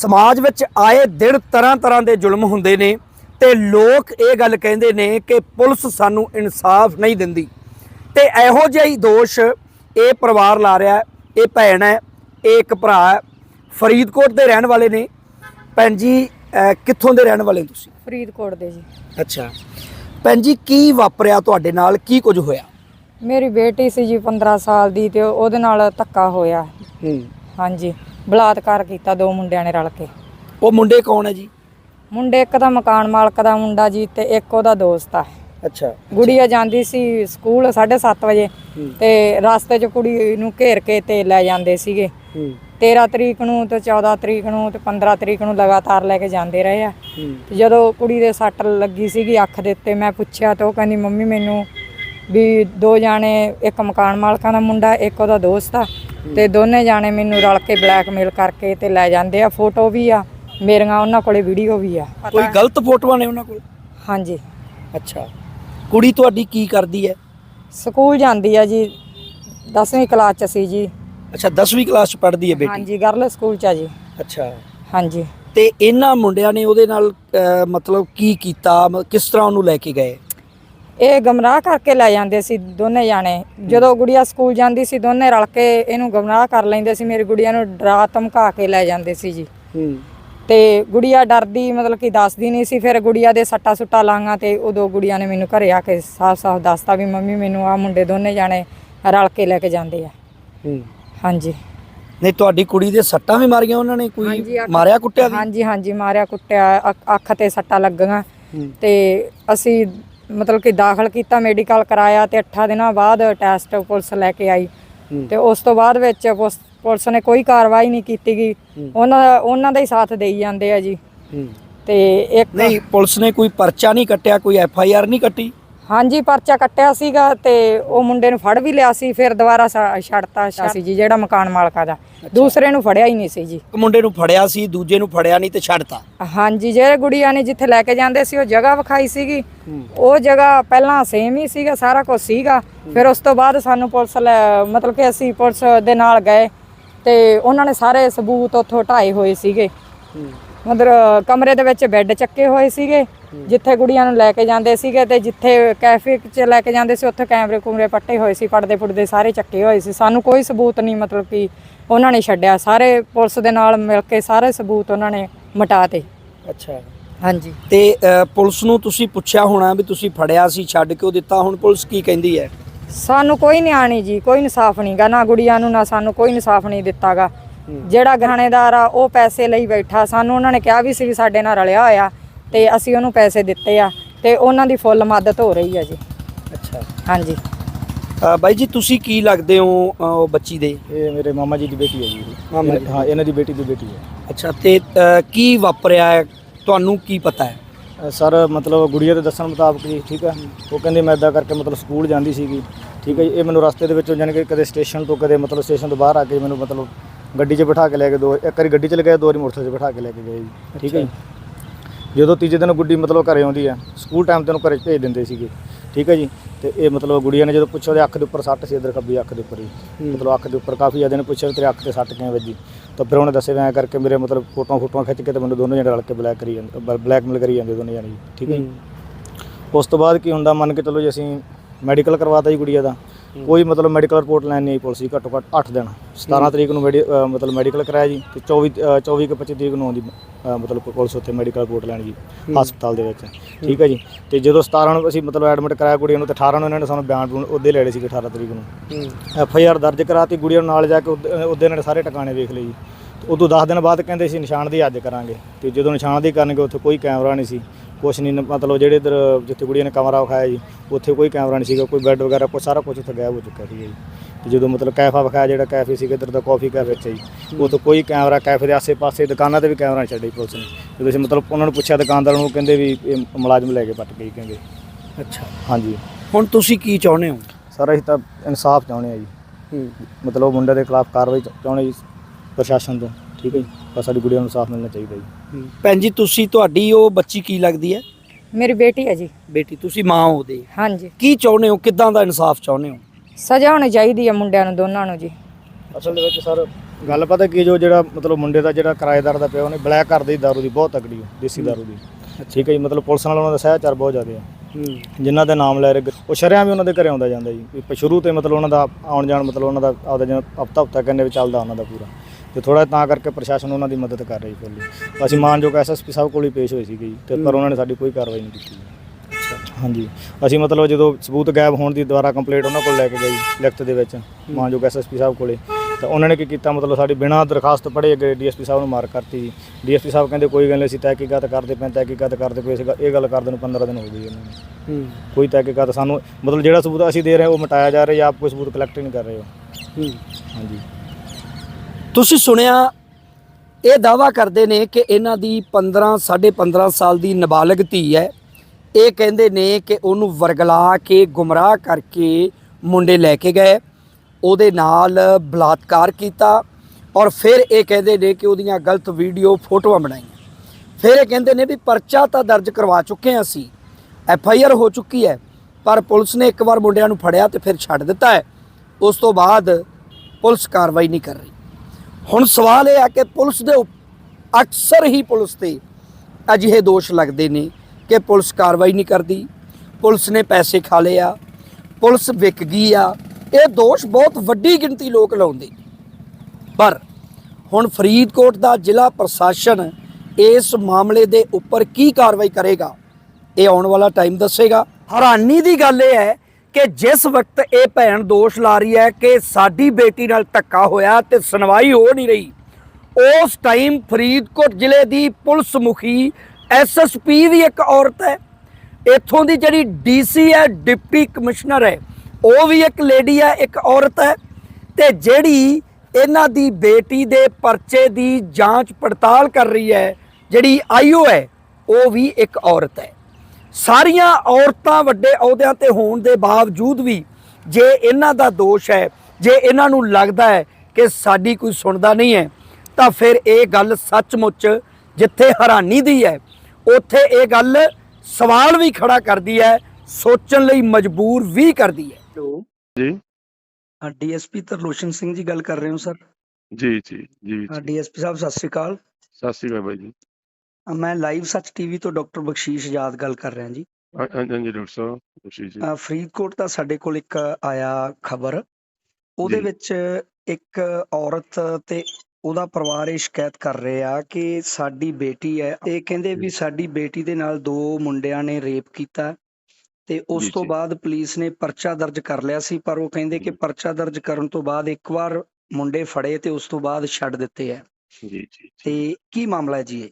ਸਮਾਜ ਵਿੱਚ ਆਏ ਦਿਨ ਤਰ੍ਹਾਂ ਤਰ੍ਹਾਂ ਦੇ ਜ਼ੁਲਮ ਹੁੰਦੇ ਨੇ ਤੇ ਲੋਕ ਇਹ ਗੱਲ ਕਹਿੰਦੇ ਨੇ ਕਿ ਪੁਲਿਸ ਸਾਨੂੰ ਇਨਸਾਫ ਨਹੀਂ ਦਿੰਦੀ। ਤੇ ਇਹੋ ਜਿਹਾ ਹੀ ਦੋਸ਼ ਇਹ ਪਰਿਵਾਰ ਲਾ ਰਿਹਾ ਇਹ ਭੈਣ ਹੈ ਇਹ ਇੱਕ ਭਰਾ ਹੈ। ਫਰੀਦਕੋਟ ਦੇ ਰਹਿਣ ਵਾਲੇ ਨੇ। ਭੈਣ ਜੀ ਕਿੱਥੋਂ ਦੇ ਰਹਿਣ ਵਾਲੇ ਤੁਸੀਂ? ਫਰੀਦਕੋਟ ਦੇ ਜੀ। ਅੱਛਾ। ਭੈਣ ਜੀ ਕੀ ਵਾਪਰਿਆ ਤੁਹਾਡੇ ਨਾਲ? ਕੀ ਕੁਝ ਹੋਇਆ? ਮੇਰੀ ਬੇਟੀ ਸੀ ਜੀ 15 ਸਾਲ ਦੀ ਤੇ ਉਹਦੇ ਨਾਲ ਧੱਕਾ ਹੋਇਆ। ਹੂੰ। ਹਾਂਜੀ। ਬਲਾਤਕਾਰ ਕੀਤਾ ਦੋ ਮੁੰਡਿਆਂ ਨੇ ਰਲ ਕੇ। ਉਹ ਮੁੰਡੇ ਕੌਣ ਹੈ ਜੀ? ਮੁੰਡੇ ਇੱਕ ਦਾ ਮਕਾਨ ਮਾਲਕ ਦਾ ਮੁੰਡਾ ਜੀ ਤੇ ਇੱਕ ਉਹਦਾ ਦੋਸਤ ਆ। ਅੱਛਾ ਗੁੜੀਆ ਜਾਂਦੀ ਸੀ ਸਕੂਲ 7:30 ਵਜੇ ਤੇ ਰਸਤੇ 'ਚ ਕੁੜੀ ਨੂੰ ਘੇਰ ਕੇ ਤੇ ਲੈ ਜਾਂਦੇ ਸੀਗੇ। ਹੂੰ। 13 ਤਰੀਕ ਨੂੰ ਤੇ 14 ਤਰੀਕ ਨੂੰ ਤੇ 15 ਤਰੀਕ ਨੂੰ ਲਗਾਤਾਰ ਲੈ ਕੇ ਜਾਂਦੇ ਰਹੇ ਆ। ਤੇ ਜਦੋਂ ਕੁੜੀ ਦੇ ਸੱਟ ਲੱਗੀ ਸੀਗੀ ਅੱਖ ਦੇ ਉੱਤੇ ਮੈਂ ਪੁੱਛਿਆ ਤਾਂ ਉਹ ਕਹਿੰਦੀ ਮੰਮੀ ਮੈਨੂੰ ਵੀ ਦੋ ਜਾਣੇ ਇੱਕ ਮਕਾਨ ਮਾਲਕਾਂ ਦਾ ਮੁੰਡਾ ਇੱਕ ਉਹਦਾ ਦੋਸਤ ਆ। ਤੇ ਦੋਨੇ ਜਾਣੇ ਮੈਨੂੰ ਰਲ ਕੇ ਬਲੈਕਮੇਲ ਕਰਕੇ ਤੇ ਲੈ ਜਾਂਦੇ ਆ ਫੋਟੋ ਵੀ ਆ। ਮੇਰੀਆਂ ਉਹਨਾਂ ਕੋਲੇ ਵੀਡੀਓ ਵੀ ਆ। ਕੋਈ ਗਲਤ ਫੋਟੋਆਂ ਨੇ ਉਹਨਾਂ ਕੋਲ? ਹਾਂਜੀ। ਅੱਛਾ। ਕੁੜੀ ਤੁਹਾਡੀ ਕੀ ਕਰਦੀ ਹੈ? ਸਕੂਲ ਜਾਂਦੀ ਆ ਜੀ 10ਵੀਂ ਕਲਾਸ ਚ ਸੀ ਜੀ। ਅੱਛਾ 10ਵੀਂ ਕਲਾਸ ਚ ਪੜ੍ਹਦੀ ਹੈ ਬੇਟੀ? ਹਾਂਜੀ ਗਰਲ ਸਕੂਲ ਚ ਆ ਜੀ। ਅੱਛਾ। ਹਾਂਜੀ। ਤੇ ਇਹਨਾਂ ਮੁੰਡਿਆਂ ਨੇ ਉਹਦੇ ਨਾਲ ਅਹ, ਮਤਲਬ ਕੀ ਕੀਤਾ ਮ- ਕਿਸ ਤਰ੍ਹਾਂ ਉਹਨੂੰ ਲੈ ਕੇ ਗਏ? ਇਹ ਗਮਰਾਹ ਕਰਕੇ ਲੈ ਜਾਂਦੇ ਸੀ ਦੋਨੇ ਜਾਣੇ। ਜਦੋਂ ਗੁੜੀਆ ਸਕੂਲ ਜਾਂਦੀ ਸੀ ਦੋਨੇ ਰਲ ਕੇ ਇਹਨੂੰ ਗਮਰਾਹ ਕਰ ਲੈਂਦੇ ਸੀ। ਮੇਰੀ ਗੁੜੀਆ ਨੂੰ ਡਰਾ ਧਮਕਾ ਕੇ ਲੈ ਜਾਂਦੇ ਸੀ ਜੀ। ਹੂੰ। ਤੇ ਗੁੜੀਆ ਡਰਦੀ ਮਤਲਬ ਕਿ ਦੱਸਦੀ ਨਹੀਂ ਸੀ। ਫਿਰ ਗੁੜੀਆ ਦੇ ਸੱਟਾ ਸੁੱਟਾ ਲਾਂਗਾ ਤੇ ਉਦੋਂ ਗੁੜੀਆ ਨੇ ਮੈਨੂੰ ਘਰੇ ਆ ਕੇ ਸਾਫ਼-ਸਾਫ਼ ਦੱਸਤਾ ਵੀ ਮੰਮੀ ਮੈਨੂੰ ਆ ਮੁੰਡੇ ਦੋਨੇ ਜਾਣੇ ਰਲ ਕੇ ਲੈ ਕੇ ਜਾਂਦੇ ਆ। ਹੂੰ। ਹਾਂਜੀ। ਨਹੀਂ ਤੁਹਾਡੀ ਕੁੜੀ ਦੇ ਸੱਟਾਂ ਵੀ ਮਾਰੀਆਂ ਉਹਨਾਂ ਨੇ? ਕੋਈ ਮਾਰਿਆ ਕੁੱਟਿਆ ਵੀ? ਹਾਂਜੀ ਹਾਂਜੀ ਮਾਰਿਆ ਕੁੱਟਿਆ ਅੱਖ- ਤੇ ਸੱਟਾਂ ਲੱਗੀਆਂ। ਤੇ ਅਸੀਂ ਮਤਲਬ ਕਿ ਦਾਖਲ ਕੀਤਾ ਮੈਡੀਕਲ ਕਰਾਇਆ ਤੇ 8 ਦਿਨਾਂ ਬਾਅਦ ਟੈਸਟ ਪੁਲਿਸ ਲੈ ਕੇ ਆਈ। ਤੇ ਉਸ ਤੋਂ ਬਾਅਦ ਵਿੱਚ ਪੁਲਿਸ ਨੇ ਕੋਈ ਕਾਰਵਾਈ ਨਹੀਂ ਕੀਤੀ ਗਈ ਉਹਨਾਂ ਦਾ ਉਹਨਾਂ ਦਾ ਹੀ ਸਾਥ ਦੇਈ ਜਾਂਦੇ ਆ ਜੀ। ਤੇ ਇੱਕ ਨਹੀਂ ਪੁਲਿਸ ਨੇ ਕੋਈ ਪਰਚਾ ਨਹੀਂ ਕੱਟਿਆ ਕੋਈ ਐਫ ਆਈ ਆਰ ਨਹੀਂ ਕੱਟੀ? ਹਾਂਜੀ ਪਰਚਾ ਕੱਟਿਆ ਸੀਗਾ ਤੇ ਉਹ ਮੁੰਡੇ ਨੂੰ ਫੜ ਵੀ ਲਿਆ ਸੀ ਫਿਰ ਦੁਬਾਰਾ ਛੱਡਤਾ ਸੀ ਜੀ ਜਿਹੜਾ ਮਕਾਨ ਮਾਲਕਾ ਦਾ। ਦੂਸਰੇ ਨੂੰ ਫੜਿਆ ਹੀ ਨਹੀਂ ਸੀ ਜੀ। ਇੱਕ ਮੁੰਡੇ ਨੂੰ ਫੜਿਆ ਸੀ ਦੂਜੇ ਨੂੰ ਫੜਿਆ ਨਹੀਂ ਤੇ ਛੱਡਤਾ। ਹਾਂਜੀ ਜਿਹੜੇ ਗੁੜੀਆ ਨੇ ਜਿੱਥੇ ਲੈ ਕੇ ਜਾਂਦੇ ਸੀ ਉਹ ਜਗ੍ਹਾ ਵਿਖਾਈ ਸੀਗੀ। ਉਹ ਜਗ੍ਹਾ ਪਹਿਲਾਂ ਸੇਮ ਹੀ ਸੀਗਾ ਸਾਰਾ ਕੁਝ ਸੀਗਾ। ਫਿਰ ਉਸ ਤੋਂ ਬਾਅਦ ਸਾਨੂੰ ਪੁਲਿਸ ਲੈ- ਮਤਲਬ ਕਿ ਅਸੀਂ ਪੁਲਿਸ ਦੇ ਨਾਲ ਗਏ ਤੇ ਉਹਨਾਂ ਨੇ ਸਾਰੇ ਸਬੂਤ ਉੱਥੋਂ ਢਾਏ ਹੋਏ ਸੀਗੇ। ਮਤਲਬ ਕਮਰੇ ਦੇ ਵਿੱਚ ਬੈੱਡ ਚੱਕੇ ਹੋਏ ਸੀਗੇ। ਜਿੱਥੇ ਗੁੜੀਆਂ ਨੂੰ ਲੈ ਕੇ ਜਾਂਦੇ ਸੀਗੇ ਤੇ ਜਿੱਥੇ ਕੈਫੇ 'ਚ ਲੈ ਕੇ ਜਾਂਦੇ ਸੀ ਉੱਥੇ ਕੈਮਰੇ ਕੁਮਰੇ ਪੱਟੇ ਹੋਏ ਸੀ ਪਰਦੇ ਪੁਰਦੇ ਸਾਰੇ ਚੱਕੇ ਹੋਏ ਸੀ। ਸਾਨੂੰ ਕੋਈ ਸਬੂਤ ਨਹੀਂ ਮਤਲਬ ਕਿ ਉਹਨਾਂ ਨੇ ਛੱਡਿਆ। ਸਾਰੇ ਪੁਲਿਸ ਦੇ ਨਾਲ ਮਿਲ ਕੇ ਸਾਰੇ ਸਬੂਤ ਉਹਨਾਂ ਨੇ ਮਿਟਾਤੇ ਅੱਛਾ। ਹਾਂਜੀ। ਤੇ ਪੁਲਿਸ ਨੂੰ ਤੁਸੀਂ ਪੁੱਛਿਆ ਹੋਣਾ ਵੀ ਤੁਸੀਂ ਫੜਿਆ ਸੀ ਛੱਡ ਕਿਉਂ ਦਿੱਤਾ? ਹੁਣ ਪੁਲਿਸ ਕੀ ਕਹਿੰਦੀ ਹੈ? ਸਾਨੂੰ ਕੋਈ ਨਿਆਣੀ ਜੀ ਕੋਈ ਇਨਸਾਫ ਨਹੀਂਗਾ ਨਾ ਗੁੜੀਆਂ ਨੂੰ ਨਾ ਸਾਨੂੰ ਕੋਈ ਇਨਸਾਫ ਨਹੀਂ ਦਿੱਤਾਗਾ ਜਿਹੜਾ ਗਾਣੇਦਾਰ ਆ ਉਹ ਪੈਸੇ ਲਈ ਬੈਠਾ। ਸਾਨੂੰ ਉਹਨਾਂ ਨੇ ਕਿਹਾ ਵੀ ਸੀ ਵੀ ਸਾਡੇ ਨਾਲ ਰਲਿਆ ਹੋਇਆ। ਤੇ ਅਸੀਂ ਉਹਨੂੰ ਪੈਸੇ ਦਿੱਤੇ ਆ ਤੇ ਉਹਨਾਂ ਦੀ ਫੁੱਲ ਮਦਦ ਹੋ ਰਹੀ ਆ ਜੀ। ਅੱਛਾ। ਹਾਂਜੀ। ਅਹ, ਬਾਈ ਜੀ ਤੁਸੀਂ ਕੀ ਲੱਗਦੇ ਹੋ ਉਹ ਬੱਚੀ ਦੇ? ਇਹ ਮੇਰੇ ਮਾਮਾ ਜੀ ਦੀ ਬੇਟੀ ਹੈ ਜੀ ਮਾਮਾ ਜੀ। ਹਾਂ ਇਹਨਾਂ ਦੀ ਬੇਟੀ ਦੀ ਬੇਟੀ ਹੈ। ਅੱਛਾ ਤੇ ਕੀ ਵਾਪਰਿਆ? ਹੈ ਤੁਹਾਨੂੰ ਕੀ ਪਤਾ ਹੈ? ਅ, ਸਰ ਮਤਲਬ ਗੁੜੀਆ ਦੇ ਦੱਸਣ ਮੁਤਾਬਕ ਜੀ ਠੀਕ ਹੈ? ਉਹ ਕਹਿੰਦੇ ਮੈਂ ਇਦਾਂ ਕਰਕੇ ਮਤਲਬ ਸਕੂਲ ਜਾਂਦੀ ਸੀਗੀ ਠੀਕ ਹੈ ਜੀ? ਇਹ ਮੈਨੂੰ ਰਸਤੇ ਦੇ ਵਿੱਚ ਜਾਣੀ ਕਿ ਕਦੇ ਸਟੇਸ਼ਨ ਤੋਂ ਕਦੇ ਮਤਲਬ ਸਟੇਸ਼ਨ ਤੋਂ ਬਾਹਰ ਆ ਕੇ ਮੈਨੂੰ ਮਤਲਬ ਗੱਡੀ 'ਚ ਬਿਠਾ ਕੇ ਲੈ ਕੇ ਦੋ ਇੱਕ ਵਾਰੀ ਗੱਡੀ 'ਚ ਲਗਾਇਆ ਦੋ ਵਾਰੀ ਮੋਟਰਸਾਈਕਲ 'ਚ ਬਿਠਾ ਕੇ ਲੈ ਕੇ ਗਏ ਜੀ ਠੀਕ ਹੈ ਜੀ? ਜਦੋਂ ਤੀਜੇ ਦਿਨ ਗੁੱਡੀ ਮਤਲਬ ਘਰੇ ਆਉਂਦੀ ਹੈ ਸਕੂਲ ਟਾਈਮ ਤੇ ਉਹਨੂੰ ਘਰੇ ਭੇਜ ਦਿੰਦੇ ਸੀਗੇ। ਠੀਕ ਹੈ ਜੀ? ਤੇ ਇਹ ਮਤਲਬ ਗੁੜੀਆ ਨੇ ਜਦੋਂ ਪੁੱਛਿਆ ਉਹਦੇ ਅੱਖ ਦੇ ਉੱਪਰ ਸੱਟ ਸੀ ਇਧਰ ਖੱਬੀ ਅੱਖ ਦੇ ਉੱਪਰ ਹੀ। ਮਤਲਬ ਅੱਖ ਦੇ ਉੱਪਰ ਕਾਫੀ ਜ਼ਿਆਦਾ ਨੇ ਪੁੱਛਿਆ ਤੇਰੇ ਅੱਖ ਤੇ ਸੱਟ ਕਿਵੇਂ ਵੱਜੀ? ਤਾਂ ਫਿਰ ਉਹਨੇ ਦੱਸਿਆ ਵੀ ਐਂ ਕਰਕੇ ਮੇਰੇ ਮਤਲਬ ਫੋਟੋਆਂ ਫੋਟੋਆਂ ਖਿੱਚ ਕੇ ਤੇ ਮੈਨੂੰ ਦੋਨੋਂ ਜਣੇ ਰਲ ਕੇ ਬਲੈਕ ਕਰੀ ਜਾਂਦੇ ਬਲੈਕਮੇਲ ਕਰੀ ਜਾਂਦੇ ਦੋਨੇ ਜਣੇ ਠੀਕ ਹੈ। ਉਸ ਤੋਂ ਬਾਅਦ ਕੀ ਹੁੰਦਾ ਮੰਨ ਕੇ ਚੱਲੋ ਜੀ ਅਸੀਂ ਮੈਡੀਕਲ ਕਰਵਾਤਾ ਜੀ ਗੁੜੀਆ ਦਾ। ਕੋਈ ਮਤਲਬ ਮੈਡੀਕਲ ਰਿਪੋਰਟ ਲੈਣ ਨਹੀਂ ਆਈ ਪੁਲਿਸ ਜੀ ਘੱਟੋ ਘੱਟ 8 ਦਿਨ। 17 ਤਰੀਕ ਨੂੰ ਮੈਡੀ- ਅ, ਮਤਲਬ ਮੈਡੀਕਲ ਕਰਾਇਆ ਜੀ ਤੇ 24 ਅ, 24 ਕਿ 25 ਤਰੀਕ ਨੂੰ ਆਉਂਦੀ ਅ, ਮਤਲਬ ਪੁਲਿਸ ਉੱਥੇ ਮੈਡੀਕਲ ਰਿਪੋਰਟ ਲੈਣ ਜੀ ਹਸਪਤਾਲ ਦੇ ਵਿੱਚ। ਠੀਕ ਹੈ ਜੀ? ਤੇ ਜਦੋਂ 17 ਨੂੰ ਅਸੀਂ ਮਤਲਬ ਐਡਮਿਟ ਕਰਾਇਆ ਗੁੜੀਆ ਨੂੰ ਤੇ 18 ਨੂੰ ਇਹਨਾਂ ਨੇ ਸਾਨੂੰ ਬਿਆਨ ਬੂਨ ਉਹਦੇ ਲੈ ਲਏ ਸੀਗੇ 18 ਤਰੀਕ ਨੂੰ। ਐਫ ਆਈ ਆਰ ਦਰਜ ਕਰਾਤੀ ਗੁੜੀਆ ਨੂੰ ਨਾਲ ਜਾ ਕੇ ਉਹਦੇ ਉਹਦੇ ਇਹਨਾਂ ਨੇ ਸਾਰੇ ਟਿਕਾਣੇ ਵੇਖ ਲਏ ਜੀ। ਉਦੋਂ 10 ਦਿਨ ਬਾਅਦ ਕਹਿੰਦੇ ਸੀ ਨਿਸ਼ਾਨ ਦੀ ਅੱਜ ਕਰਾਂਗੇ। ਤੇ ਜਦੋਂ ਨਿਸ਼ਾਨ ਦੀ ਕਰਨਗੇ ਉੱਥੇ ਕੋਈ ਕੈਮਰਾ ਨਹੀਂ ਸੀ। ਕੁਛ ਨਹੀਂ ਮਤਲਬ ਜਿਹੜੇ ਇਧਰ ਜਿੱਥੇ ਕੁੜੀਆਂ ਨੇ ਕਮਰਾ ਵਿਖਾਇਆ ਜੀ ਉੱਥੇ ਕੋਈ ਕੈਮਰਾ ਨਹੀਂ ਸੀਗਾ ਕੋਈ ਬੈੱਡ ਵਗੈਰਾ ਕੋਈ ਸਾਰਾ ਕੁਝ ਉੱਥੇ ਗਾਇਬ ਹੋ ਚੁੱਕਾ ਸੀ ਜੀ। ਤੇ ਜਦੋਂ ਮਤਲਬ ਕੈਫਾ ਵਿਖਾਇਆ ਜਿਹੜਾ ਕੈਫੇ ਸੀਗਾ ਇਧਰ ਦਾ ਕਾਫੀ ਕੈਫੇ ਚ ਜੀ ਉੱਥੇ ਕੋਈ ਕੈਮਰਾ ਕੈਫੇ ਦੇ ਆਸੇ-ਪਾਸੇ ਦੁਕਾਨਾਂ ਤੇ ਵੀ ਕੈਮਰਾ ਨਹੀਂ ਛੱਡੀ ਪੁਲਿਸ ਨੇ। ਜਦੋਂ ਅਸੀਂ ਮਤਲਬ ਉਹਨਾਂ ਨੂੰ ਪੁੱਛਿਆ ਦੁਕਾਨਦਾਰ ਨੂੰ ਕਹਿੰਦੇ ਵੀ ਇਹ ਮੁਲਾਜ਼ਮ ਲੈ ਕੇ ਪੱਟ ਗਈ ਕਹਿੰਦੇ। ਅੱਛਾ। ਹਾਂਜੀ। ਹੁਣ ਤੁਸੀਂ ਕੀ ਚਾਹੁੰਦੇ ਹੋ? ਸਰ ਅਸੀਂ ਤਾਂ ਇਨਸਾਫ ਚਾਹੁੰਦੇ ਆ ਜੀ। ਮਤਲਬ ਮੁੰਡੇ ਦੇ ਖਿਲਾਫ ਕਾਰਵਾਈ ਚਾਹੁੰਦੇ ਜੀ ਪ੍ਰਸ਼ਾਸਨ ਤੋਂ ਠੀਕ ਹੈ ਜੀ। ਬਸ ਸਾਡੀ ਗੁੜੀਆ ਨੂੰ ਇਨਸਾਫ ਮਿਲਣਾ ਚਾਹੀਦਾ ਜੀ। ਭੈਣ ਜੀ ਤੁਸੀਂ ਤੁਹਾਡੀ ਉਹ ਬੱਚੀ ਕੀ ਲੱਗਦੀ ਹੈ? ਮੇਰੀ ਬੇਟੀ ਹੈ ਜੀ। ਬੇਟੀ ਤੁਸੀਂ ਮਾਂ ਉਹਦੇ। ਹਾਂਜੀ। ਕੀ ਚਾਹੁੰਦੇ ਹੋ ਕਿੱਦਾਂ ਦਾ ਇਨਸਾਫ ਚਾਹੁੰਦੇ ਹੋ? ਸਜ਼ਾ ਹੋਣੀ ਚਾਹੀਦੀ ਹੈ ਮੁੰਡਿਆਂ ਨੂੰ ਦੋਨਾਂ ਨੂੰ ਜੀ। ਅਸਲ ਦੇ ਵਿੱਚ ਸਰ ਗੱਲ ਪਤਾ ਕੀ ਜੋ ਜਿਹੜਾ ਮਤਲਬ ਮੁੰਡੇ ਦਾ ਜਿਹੜਾ ਕਿਰਾਏਦਾਰ ਦਾ ਪਿਆ ਉਹਨੇ ਬਲੈਕ ਕਰਦੇ ਦੀ ਦਾਰੂ ਦੀ ਬਹੁਤ ਤਕੜੀ ਹੈ ਦੇਸੀ ਦਾਰੂ ਦੀ। ਠੀਕ ਹੈ ਜੀ ਮਤਲਬ ਪੁਲਿਸ ਨਾਲ ਉਹਨਾਂ ਦਾ ਸਹਿਚਾਰ ਬਹੁਤ ਜ਼ਿਆਦਾ ਹੈ। ਹੂੰ। ਜਿਨ੍ਹਾਂ ਦੇ ਨਾਮ ਲੈ ਰਹੇ ਉਹ ਸ਼ਰਿਆਂ ਵੀ ਉਹਨਾਂ ਦੇ ਘਰੇ ਆਉਂਦਾ ਜਾਂਦਾ ਜੀ। ਸ਼ੁਰੂ ਤੇ ਮਤਲਬ ਉਹਨਾਂ ਦਾ ਆਉਣ ਜਾਣ ਮਤਲਬ ਉਹਨਾਂ ਦਾ ਆਪਦਾ ਜਿਵੇਂ ਹਫਤਾ ਹਫਤਾ ਕਹਿੰਦੇ ਵੀ ਚੱਲਦਾ ਉਹਨਾਂ ਦਾ ਪੂਰਾ। ਤੇ ਥੋੜਾ ਤਾਂ ਕਰਕੇ ਪ੍ਰਸ਼ਾਸਨ ਉਹਨਾਂ ਦੀ ਮਦਦ ਕਰ ਰਹੀ ਫੁੱਲੀ ਅਸੀਂ ਮਾਨਯੋਗ ਐਸਐਸਪੀ ਸਾਹਿਬ ਕੋਲ ਹੀ ਪੇਸ਼ ਹੋਏ ਸੀਗੇ ਜੀ ਤੇ ਪਰ ਉਹਨਾਂ ਨੇ ਸਾਡੀ ਕੋਈ ਕਾਰਵਾਈ ਨਹੀਂ ਕੀਤੀ। ਹਾਂਜੀ। ਅਸੀਂ ਮਤਲਬ ਜਦੋਂ ਸਬੂਤ ਗਾਇਬ ਹੋਣ ਦੀ ਦੁਬਾਰਾ ਕੰਪਲੇਂਟ ਉਹਨਾਂ ਕੋਲ ਲੈ ਕੇ ਗਏ ਲਿਖਤ ਦੇ ਵਿੱਚ ਮਾਨਯੋਗ ਐਸਐਸਪੀ ਸਾਹਿਬ ਕੋਲੇ। ਤਾਂ ਉਹਨਾਂ ਨੇ ਕੀ ਕੀਤਾ ਮਤਲਬ ਸਾਡੀ ਬਿਨਾਂ ਦਰਖਾਸਤ ਪੜ੍ਹੇ ਗਏ ਡੀਐਸਪੀ ਸਾਹਿਬ ਨੂੰ ਮਾਰ ਕਰਤੀ ਡੀਐਸਪੀ ਸਾਹਿਬ ਕਹਿੰਦੇ ਕੋਈ ਗੱਲ ਨਹੀਂ ਅਸੀਂ ਤਹਿਕੀਕਾਤ ਕਰਦੇ ਪਏ ਤਹਿਕੀਕਾਤ ਕਰਦੇ ਪਏ ਇਸ ਗੱਲ- ਇਹ ਗੱਲ ਕਰਦੇ ਨੂੰ 15 ਦਿਨ ਹੋ ਗਏ ਇਹਨਾਂ ਨੂੰ। ਕੋਈ ਤਹਿਕੀਕਾਤ ਸਾਨੂੰ ਮਤਲਬ ਜਿਹੜਾ ਸਬੂਤ ਅਸੀਂ ਦੇ ਰਹੇ ਉਹ ਮਿਟਾਇਆ ਜਾ ਰਿਹਾ ਜਾਂ ਆਪ ਕੋਈ ਸਬੂਤ ਕਲੈਕਟ ਨਹੀਂ ਕਰ ਰਹੇ ਹੂੰ। ਹਾਂਜੀ। ਤੁਸੀਂ ਸੁਣਿਆ, ਇਹ ਦਾਵਾ ਕਰਦੇ ਨੇ ਕਿ ਇਹਨਾਂ ਦੀ 15 15.5 ਸਾਲ ਦੀ ਨਾਬਾਲਗ ਧੀ ਹੈ। ਇਹ ਕਹਿੰਦੇ ਨੇ ਕਿ ਉਹਨੂੰ ਵਰਗਲਾ ਕੇ ਗੁੰਮਰਾਹ ਕਰਕੇ ਮੁੰਡੇ ਲੈ ਕੇ ਗਏ। ਉਹਦੇ ਨਾਲ ਬਲਾਤਕਾਰ ਕੀਤਾ ਔਰ ਫਿਰ ਇਹ ਕਹਿੰਦੇ ਨੇ ਕਿ ਉਹਦੀਆਂ ਗਲਤ ਵੀਡੀਓ, ਫੋਟੋਆਂ ਬਣਾਈਆਂ। ਫਿਰ ਇਹ ਕਹਿੰਦੇ ਨੇ ਵੀ ਪਰਚਾ ਤਾਂ ਦਰਜ ਕਰਵਾ ਚੁੱਕੇ ਹਾਂ ਅਸੀਂ। ਐਫ ਆਈ ਆਰ ਹੋ ਚੁੱਕੀ ਹੈ, ਪਰ ਪੁਲਿਸ ਨੇ ਇੱਕ ਵਾਰ ਮੁੰਡਿਆਂ ਨੂੰ ਫੜਿਆ ਤੇ ਫਿਰ ਛੱਡ ਦਿੱਤਾ ਹੈ। ਉਸ ਤੋਂ ਬਾਅਦ ਪੁਲਿਸ ਕਾਰਵਾਈ ਨਹੀਂ ਕਰ ਰਹੀ। ਹੁਣ ਸਵਾਲ ਇਹ ਆ ਕਿ ਪੁਲਿਸ ਦੇ ਉਪ- ਅਕਸਰ ਹੀ ਪੁਲਿਸ ਤੇ ਅਜਿਹੇ ਦੋਸ਼ ਲੱਗਦੇ ਨੇ ਕਿ ਪੁਲਿਸ ਕਾਰਵਾਈ ਨਹੀਂ ਕਰਦੀ, ਪੁਲਿਸ ਨੇ ਪੈਸੇ ਖਾ ਲਏ ਆ, ਪੁਲਿਸ ਵਿਕ ਗਈ ਆ। ਇਹ ਦੋਸ਼ ਬਹੁਤ ਵੱਡੀ ਗਿਣਤੀ ਲੋਕ ਲਾਉਂਦੇ ਪਰ ਹੁਣ ਫਰੀਦਕੋਟ ਦਾ ਜ਼ਿਲ੍ਹਾ ਪ੍ਰਸ਼ਾਸਨ ਇਸ ਮਾਮਲੇ ਦੇ ਉੱਪਰ ਕੀ ਕਾਰਵਾਈ ਕਰੇਗਾ, ਇਹ ਆਉਣ ਵਾਲਾ ਟਾਈਮ ਦੱਸੇਗਾ। ਹੈਰਾਨੀ ਦੀ ਗੱਲ ਇਹ ਹੈ ਕਿ ਜਿਸ ਵਕਤ ਇਹ ਭੈਣ ਦੋਸ਼ ਲਾ ਰਹੀ ਹੈ ਕਿ ਸਾਡੀ ਬੇਟੀ ਨਾਲ ਧੱਕਾ ਹੋਇਆ ਤੇ ਸੁਣਵਾਈ ਹੋ ਨਹੀਂ ਰਹੀ, ਉਸ ਟਾਈਮ ਫਰੀਦਕੋਟ ਜ਼ਿਲ੍ਹੇ ਦੀ ਪੁਲਿਸ ਮੁਖੀ ਐਸਐਸਪੀ ਵੀ ਇੱਕ ਔਰਤ ਹੈ। ਇੱਥੋਂ ਦੀ ਜਿਹੜੀ ਡੀਸੀ ਹੈ, ਡਿਪਟੀ ਕਮਿਸ਼ਨਰ ਹੈ, ਉਹ ਵੀ ਇੱਕ ਲੇਡੀ ਹੈ, ਇੱਕ ਔਰਤ ਹੈ ਤੇ ਜਿਹੜੀ ਇਹਨਾਂ ਦੀ ਬੇਟੀ ਦੇ ਪਰਚੇ ਦੀ ਜਾਂਚ ਪੜਤਾਲ ਕਰ ਰਹੀ ਹੈ, ਜਿਹੜੀ ਆਈਓ ਹੈ, ਉਹ ਵੀ ਇੱਕ ਔਰਤ ਹੈ। ਸਾਰੀਆਂ ਔਰਤਾਂ ਵੱਡੇ ਅਹੁਦਿਆਂ ਤੇ ਹੋਣ ਦੇ ਬਾਵਜੂਦ ਵੀ ਜੇ ਇਹਨਾਂ ਦਾ ਦੋਸ਼ ਹੈ ਜੇ ਇਹਨਾਂ ਨੂੰ ਲੱਗਦਾ ਹੈ ਕਿ ਸਾਡੀ ਕੋਈ ਸੁਣਦਾ ਨਹੀਂ ਹੈ ਤਾਂ ਫਿਰ ਇਹ ਗੱਲ ਸੱਚਮੁੱਚ ਜਿੱਥੇ ਹੈਰਾਨੀ ਦੀ ਹੈ ਉੱਥੇ ਇਹ ਗੱਲ ਸਵਾਲ ਵੀ ਖੜਾ ਕਰਦੀ ਹੈ ਸੋਚਣ ਲਈ ਮਜਬੂਰ ਵੀ ਕਰਦੀ ਹੈ। ਹੈਲੋ। ਜੀ। ਡੀਐਸਪੀ ਤਰਲੋਚਨ ਸਿੰਘ ਜੀ ਗੱਲ ਕਰ ਰਹੇ ਹੋ ਸਰ। ਜੀ ਜੀ ਜੀ ਜੀ। ਡੀਐਸਪੀ ਸਾਹਿਬ ਸਤਿ ਸ਼੍ਰੀ ਅਕਾਲ। ਸਤਿ ਸ਼੍ਰੀ ਅਕਾਲ ਬਾਈ ਜੀ। ਅ, ਮੈਂ ਲਾਈਵ ਸੱਚ ਟੀਵੀ ਤੋਂ ਡਾਕਟਰ ਬਖਸ਼ੀਸ਼ ਆਜ਼ਾਦ ਗੱਲ ਕਰ ਰਿਹਾ ਜੀ ਹਾਂ- ਹਾਂਜੀ ਹਾਂਜੀ ਡਾਕਟਰ ਸਾਹਿਬ ਖੁਸ਼ੀ ਜੀ ਅ, ਫਰੀਦਕੋਟ ਦਾ ਸਾਡੇ ਕੋਲ ਇੱਕ ਆਇਆ ਖਬਰ ਉਹਦੇ ਜੀ। ਵਿੱਚ ਇੱਕ ਔਰਤ ਤੇ ਉਹਦਾ ਪਰਿਵਾਰ ਇਹ ਸ਼ਿਕਾਇਤ ਕਰ ਰਹੇ ਆ ਕਿ ਸਾਡੀ ਬੇਟੀ ਹੈ ਇਹ ਕਹਿੰਦੇ ਵੀ। ਸਾਡੀ ਬੇਟੀ ਦੇ ਨਾਲ ਦੋ ਮੁੰਡਿਆਂ ਨੇ ਰੇਪ ਕੀਤਾ ਤੇ ਉਸ ਜੀ, ਤੋਂ ਜੀ। ਬਾਅਦ ਪੁਲਿਸ ਨੇ ਪਰਚਾ ਦਰਜ ਕਰ ਲਿਆ ਸੀ ਪਰ ਉਹ ਕਹਿੰਦੇ ਕਿ ਜੀ। ਪਰਚਾ ਦਰਜ ਕਰਨ ਤੋਂ ਬਾਅਦ ਇੱਕ ਵਾਰ ਮੁੰਡੇ ਫੜੇ ਤੇ ਉਸ ਤੋਂ ਬਾਅਦ ਛੱਡ ਦਿੱਤੇ ਆ ਜੀ ਜੀ ਜੀ। ਤੇ ਕੀ ਮਾਮਲਾ ਹੈ ਜੀ ਇਹ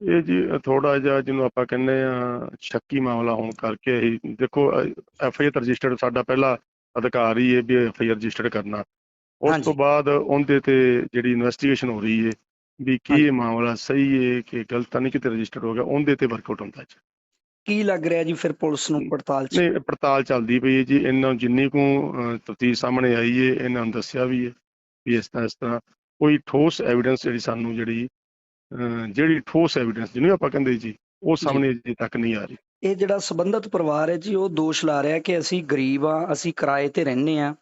ਇਹ ਜੀ ਥੋੜਾ ਜਿਹਾ ਜਿਹਨੂੰ ਆਪਾਂ ਕਹਿੰਦੇ ਆ ਸ਼ੱਕੀ ਮਾਮਲਾ ਹੋਣ ਕਰਕੇ ਹੀ ਦੇਖੋ ਐਫ ਆਈ ਆਰ ਰਜਿਸਟਰਡ ਸਾਡਾ ਪਹਿਲਾ ਅਧਿਕਾਰ ਹੀ ਹੈ ਵੀ ਐਫ ਆਈ ਆਰ ਰਜਿਸਟਰਡ ਕਰਨਾ ਉਸ। ਤੋਂ ਬਾਅਦ ਉਹਦੇ ਤੇ ਜਿਹੜੀ ਇਨਵੈਸਟੀਗੇਸ਼ਨ ਹੋ ਰਹੀ ਹੈ ਵੀ ਕੀ। ਇਹ ਮਾਮਲਾ ਸਹੀ ਹੈ ਕਿ ਗਲਤ ਤਾਂ ਨਹੀਂ ਕਿਤੇ ਰਜਿਸਟਰਡ ਹੋ ਗਿਆ ਉਹਦੇ ਤੇ ਵਰਕਆਊਟ ਹੁੰਦਾ ਜੀ ਕੀ ਲੱਗ ਰਿਹਾ ਜੀ ਫਿਰ ਪੁਲਿਸ ਨੂੰ ਪੜਤਾਲ ਚ ਨਹੀਂ ਪੜਤਾਲ ਚੱਲਦੀ ਪਈ ਹੈ ਜੀ ਇਹਨਾਂ ਜਿੰਨੀ ਕੁ ਤਫਤੀਸ਼ ਸਾਹਮਣੇ ਆਈ ਹੈ ਇਹਨਾਂ ਨੂੰ ਦੱਸਿਆ ਵੀ ਹੈ ਵੀ ਇਸ ਤਰ੍ਹਾਂ ਇਸ ਤਰ੍ਹਾਂ ਕੋਈ ਠੋਸ ਐਵੀਡੈਂਸ ਜਿਹੜੀ ਸਾਨੂੰ ਜਿਹੜੀ ਜਿਹੜੀ ਠੋਸ ਐਵੀਡੈਂਸ ਜਿਹਨੂੰ ਆਪਾਂ ਕਹਿੰਦੇ ਜੀ ਉਹ ਸਾਹਮਣੇ ਅਜੇ ਤੱਕ ਨਹੀਂ ਆ ਰਹੀ। ਇਹ ਜਿਹੜਾ ਸੰਬੰਧਿਤ ਪਰਿਵਾਰ ਹੈ ਜੀ ਉਹ ਦੋਸ਼ ਲਾ ਰਿਹਾ ਕਿ ਅਸੀਂ ਗਰੀਬ ਆ ਅਸੀਂ ਕਿਰਾਏ ਤੇ ਰਹਿੰਦੇ ਆ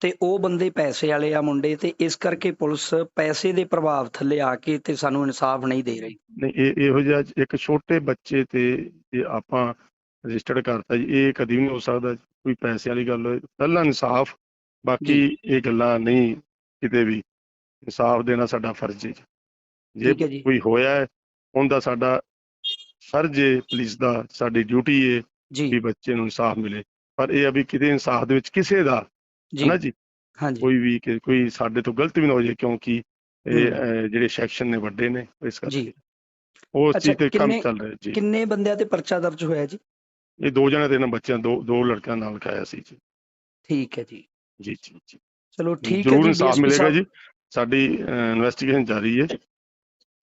ਤੇ ਉਹ ਬੰਦੇ ਪੈਸੇ ਵਾਲੇ ਆ ਮੁੰਡੇ ਤੇ ਇਸ ਕਰਕੇ ਪੁਲਿਸ ਪੈਸੇ ਦੇ ਪ੍ਰਭਾਵ ਥੱਲੇ ਆ ਕੇ ਤੇ ਸਾਨੂੰ ਇਨਸਾਫ ਨਹੀਂ ਦੇ ਰਹੀ। ਨਹੀਂ ਇਹ ਇਹੋ ਜਿਹਾ ਇੱਕ ਛੋਟੇ ਬੱਚੇ ਤੇ ਜੇ ਆਪਾਂ ਰਜਿਸਟਰਡ ਕਰਤਾ ਜੀ ਇਹ ਕਦੀ ਵੀ ਨਹੀਂ ਹੋ ਸਕਦਾ ਕੋਈ ਪੈਸੇ ਵਾਲੀ ਗੱਲ ਹੋਏ। ਪਹਿਲਾਂ ਇਨਸਾਫ ਬਾਕੀ ਇਹ ਗੱਲਾਂ ਨਹੀਂ ਕਿਤੇ ਵੀ। ਇਨਸਾਫ ਦੇਣਾ ਸਾਡਾ ਫਰਜ਼ ਹੈ ਜੀ। ਠੀਕ ਹੈ ਜੇ। ਕੋਈ ਹੋਇਆ ਹੈ ਉਹਦਾ ਸਾਡਾ ਫਰਜ਼ ਹੈ ਪੁਲਿਸ ਦਾ ਸਾਡੀ ਡਿਊਟੀ ਹੈ ਜੀ। ਵੀ ਬੱਚੇ ਨੂੰ ਇਨਸਾਫ ਮਿਲੇ। ਪਰ ਇਹ ਆ ਵੀ ਕਿਤੇ ਇਨਸਾਫ ਦੇ ਵਿੱਚ ਕਿਸੇ ਦਾ ਜੀ। ਹਨਾ ਜੀ? ਹਾਂਜੀ। ਕੋਈ ਵੀ ਕਿ ਕੋਈ ਸਾਡੇ ਤੋਂ ਗਲਤ ਵੀ ਨਾ ਹੋ ਜਾਏ ਕਿਉਂਕਿ ਇਹ ਹਮ। ਅਹ, ਜਿਹੜੇ ਸੈਕਸ਼ਨ ਨੇ ਵੱਡੇ ਨੇ ਇਸ ਕਰਕੇ। ਜੀ। ਉਸ ਅੱਛਾ, ਚੀਜ਼ ਤੇ ਕੰਮ ਕਿੰਨੇ- ਚੱਲ ਰਿਹਾ ਜੀ। ਕਿੰਨੇ ਬੰਦਿਆਂ ਤੇ ਪਰਚਾ ਦਰਜ ਹੋਇਆ ਜੀ? ਇਹ ਦੋ ਜਣੇ ਤੇ ਇਹਨਾਂ ਬੱਚਿਆਂ ਦੋ ਦੋ ਲੜਕਿਆਂ ਨਾਲ ਲਿਖਾਇਆ ਸੀ ਜੀ। ਠੀਕ ਹੈ ਜੀ। ਜੀ ਜੀ ਜੀ। ਚਲੋ ਠੀਕ ਹੈ ਜ਼ਰੂਰ ਜੀ ਇਨਸਾਫ DSP ਮਿਲੇਗਾ ਸਾਹਿਬ। ਜੀ। ਸਾਡੀ ਇਨਵੈਸਟੀਗੇਸ਼ਨ ਜਾਰੀ ਹੈ।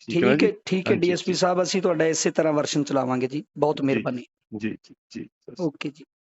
ਠੀਕ ਹੈ? ਠੀਕ ਹੈ ਡੀਐਸਪੀ। ਸਾਹਿਬ ਅਸੀਂ ਤੁਹਾਡਾ ਇਸੇ ਤਰ੍ਹਾਂ ਵਰਸ਼ਨ ਚਲਾਵਾਂਗੇ ਜੀ ਬਹੁਤ। ਮਿਹਰਬਾਨੀ ਜੀ ਜੀ ਜੀ ਓਕੇ ਜੀ